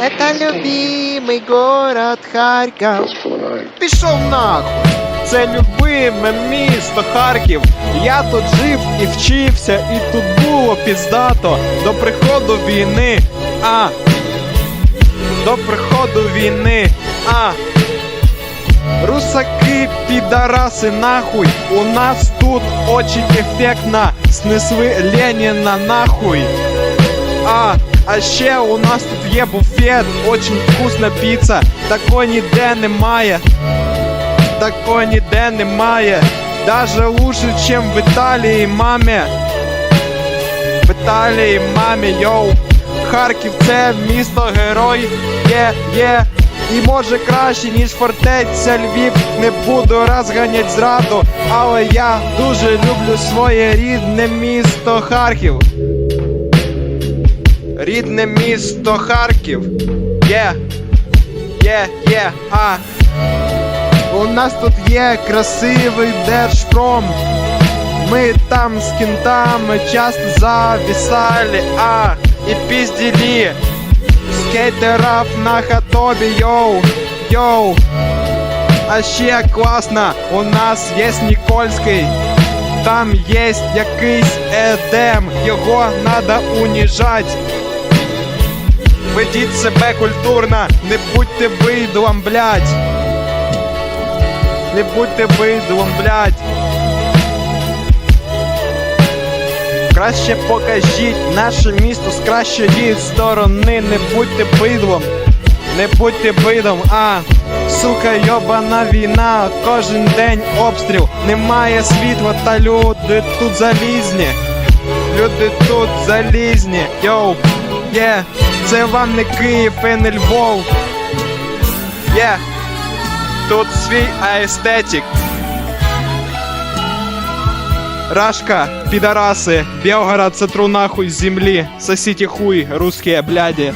Это любимый город Харьков. Пішов нахуй. Це любиме місто Харків. Я тут жив і вчився, і тут було піздато до приходу війни. А. До приходу війни. А. Русаки, підараси, нахуй. У нас тут очень ефектно. Снесли Леніна нахуй. А, а ще у нас тут є буфет, очень вкусна піца. Такої ніде немає. Такої ніде немає. Даже лучше, чем в Італії, мамі. В Італії, мамі, йоу. Харків це місто герой. Є, є. І може краще, ніж фортеця Львів. Не буду розганять зраду, але я дуже люблю своє рідне місто Харків. Рідне місто Харків. Є. Є, є, а. У нас тут є красивий держпром. Ми там з кінтами часто зависали, а і пізділі. Скейтеров на хатобі, йоу, йоу. А ще класно, у нас є Нікольський. Там є якийсь едем, його надо уніжать. Ведіть себе культурно, не будьте бидлом, блядь. Не будьте бидлом, блядь. Краще покажіть наше місто з кращої сторони. Не будьте бидлом, не будьте бидлом, а сука, йобана війна, кожен день обстріл, немає світла, та люди тут залізні. Люди тут залізні, йоу, є, це вам не Київ і Львов. Є, тут свій аестетик. Рашка, підараси, Белгород сотру нахуй з землі, сосіті хуй, русские бляди.